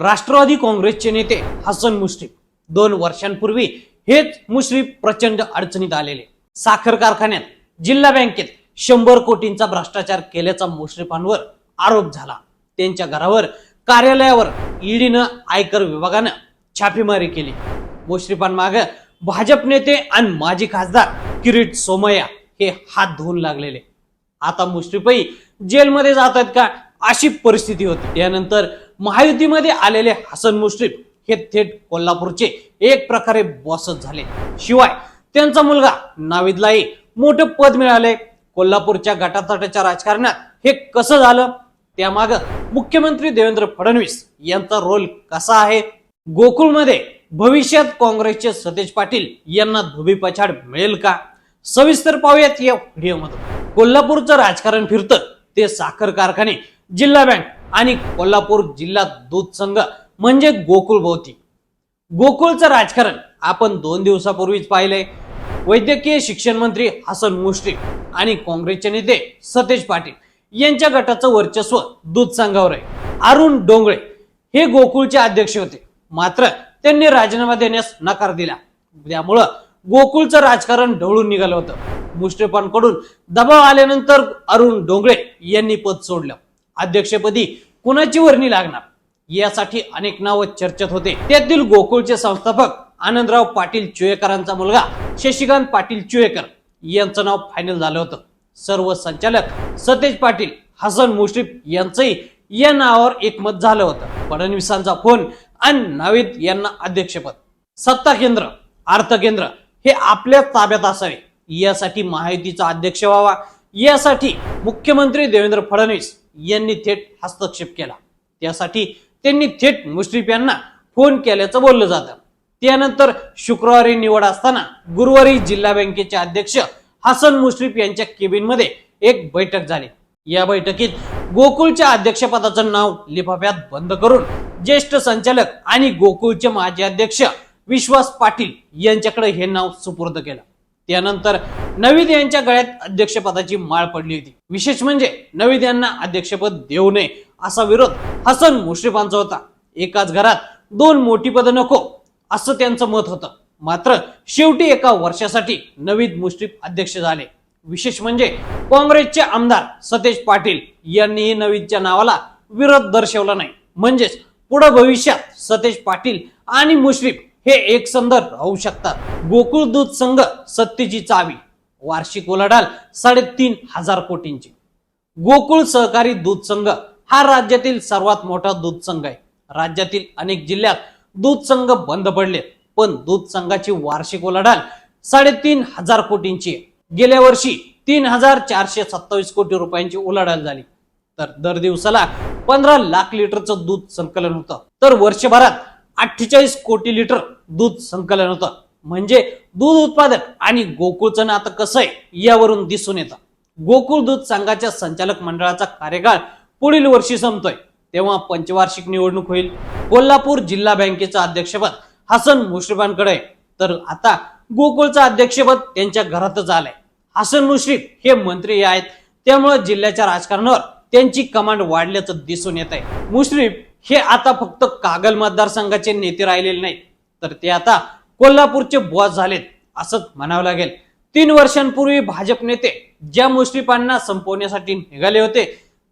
राष्ट्रवादी काँग्रेसचे नेते हसन मुश्रीफ. दोन वर्षांपूर्वी हेच मुश्रीफ प्रचंड अडचणीत आलेले. साखर कारखान्यात जिल्हा बँकेत शंभर कोटींचा भ्रष्टाचार केल्याचा मुश्रीफांवर आरोप झाला. त्यांच्या घरावर कार्यालयावर ईडीनं आयकर विभागानं छापेमारी केली. मुश्रीफांमाग भाजप नेते आणि माजी खासदार किरीट सोमय्या हे हात धुवून लागलेले. आता मुश्रीफही जेलमध्ये जात आहेत का अशी परिस्थिती होती. त्यानंतर महायुतीमध्ये आलेले हसन मुश्रीफ हे थेट कोल्हापूरचे एक प्रकारे बॉसच झाले. शिवाय त्यांचा मुलगा नाविदलाही मोठं पद मिळाले. कोल्हापूरच्या गटातटाच्या राजकारणात हे कसं झालं? त्यामाग मुख्यमंत्री देवेंद्र फडणवीस यांचा रोल कसा आहे? गोकुळमध्ये भविष्यात काँग्रेसचे सतेज पाटील यांना धुबी पछाड मिळेल का? सविस्तर पाहूयात या व्हिडिओमध्ये कोल्हापूरचं राजकारण फिरतं ते साखर कारखाने जिल्हा बँक आणि कोल्हापूर जिल्हा दूध संघ म्हणजे गोकुळ भोवती. गोकुळचं राजकारण आपण दोन दिवसापूर्वीच पाहिलंय. वैद्यकीय शिक्षण मंत्री हसन मुश्रीफ आणि काँग्रेसचे नेते सतेज पाटील यांच्या गटाचं वर्चस्व दूध संघावर आहे. अरुण डोंगळे हे गोकुळचे अध्यक्ष होते. मात्र त्यांनी राजीनामा देण्यास नकार दिला. त्यामुळं गोकुळचं राजकारण ढवळून निघालं होतं. मुश्रीफांकडून दबाव आल्यानंतर अरुण डोंगळे यांनी पद सोडलं. अध्यक्षपदी कुणाची वर्णी लागणार? यासाठी अनेक नावं चर्चेत होते. त्यातील गोकुळचे संस्थापक आनंदराव पाटील चुयेकरांचा मुलगा शशिकांत पाटील चुयेकर यांचं नाव फायनल झालं होतं. सर्व संचालक सतेज पाटील हसन मुश्रीफ यांचंही या नावावर एकमत झालं होतं. फडणवीसांचा फोन आणि नाविद यांना अध्यक्षपद. सत्ता केंद्र अर्थ केंद्र हे आपल्या ताब्यात असावे. यासाठी महायुतीचा अध्यक्ष व्हावा. यासाठी मुख्यमंत्री देवेंद्र फडणवीस यांनी थेट हस्तक्षेप केला. त्यासाठी त्यांनी थेट मुश्रीफ यांना फोन केल्याचं बोललं जातं. त्यानंतर शुक्रवारी निवड असताना गुरुवारी जिल्हा बँकेचे अध्यक्ष हसन मुश्रीफ यांच्या केबिनमध्ये एक बैठक झाली. या बैठकीत गोकुळच्या अध्यक्षपदाचं नाव लिफाफ्यात बंद करून ज्येष्ठ संचालक आणि गोकुळचे माजी अध्यक्ष विश्वास पाटील यांच्याकडे हे नाव सुपूर्द केलं. त्यानंतर नवीद यांच्या गळ्यात अध्यक्षपदाची माळ पडली होती. विशेष म्हणजे नवीद यांना अध्यक्षपद देऊ नये असा विरोध हसन मुश्रीफांचा होता. एकाच घरात दोन मोठी पदं नको असं त्यांचं मत होतं. मात्र शेवटी एका वर्षासाठी नवीद मुश्रीफ अध्यक्ष झाले. विशेष म्हणजे काँग्रेसचे आमदार सतेज पाटील यांनीही नवीदच्या नावाला विरोध दर्शवला नाही. म्हणजेच पुढे भविष्यात सतेज पाटील आणि मुश्रीफ हे एकसंध राहू शकतात. गोकुळ दूध संघ सत्तेची चावी. वार्षिक उलाढाल साडेतीन हजार कोटींची. गोकुळ सहकारी दूध संघ हा राज्यातील सर्वात मोठा दूध संघ आहे. राज्यातील अनेक जिल्ह्यात दूध संघ बंद पडले पण दूध संघाची वार्षिक उलाढाल साडेतीन हजार कोटींची आहे. गेल्या वर्षी तीन हजार चारशे सत्तावीस कोटी रुपयांची उलाढाल झाली. तर दर दिवसाला पंधरा लाख लिटरचं दूध संकलन होतं. तर वर्षभरात अठ्ठेचाळीस कोटी लिटर दूध संकलन होतं. म्हणजे दूध उत्पादक आणि गोकुळचं नातं कसं आहे यावरून दिसून येतं. गोकुळ दूध संघाच्या संचालक मंडळाचा कार्यकाळ पुढील वर्षी संपतोय. तेव्हा पंचवार्षिक निवडणूक होईल. कोल्हापूर जिल्हा बँकेचं अध्यक्षपद हसन मुश्रीफांकडे आहे. तर आता गोकुळचं अध्यक्षपद त्यांच्या घरातच आलंय. हसन मुश्रीफ हे मंत्री आहेत. त्यामुळे जिल्ह्याच्या राजकारणावर त्यांची कमांड वाढल्याचं दिसून येत आहे मुश्रीफ हे आता फक्त कागल मतदारसंघाचे नेते राहिलेले नाहीत. तर ते आता कोल्हापूरचे बॉस झालेत असंच म्हणावं लागेल. तीन वर्षांपूर्वी भाजप नेते ज्या मुश्रीफांना संपवण्यासाठी निघाले होते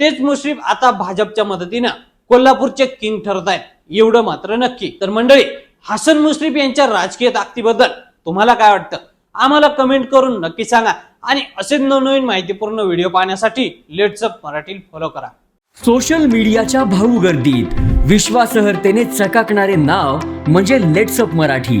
तेच मुश्रीफ आता भाजपच्या मदतीनं कोल्हापूरचे किंग ठरत आहेत एवढं मात्र नक्की. तर मंडळी हसन मुश्रीफ यांच्या राजकीय ताकदीबद्दल तुम्हाला काय वाटतं? आम्हाला कमेंट करून नक्की सांगा आणि असेच नवनवीन माहितीपूर्ण व्हिडिओ पाहण्यासाठी लेट्सअप मराठी फॉलो करा. सोशल मीडियाच्या भाऊ गर्दीत विश्वासार्हतेने चकाकणारे नाव म्हणजे लेट्सअप मराठी.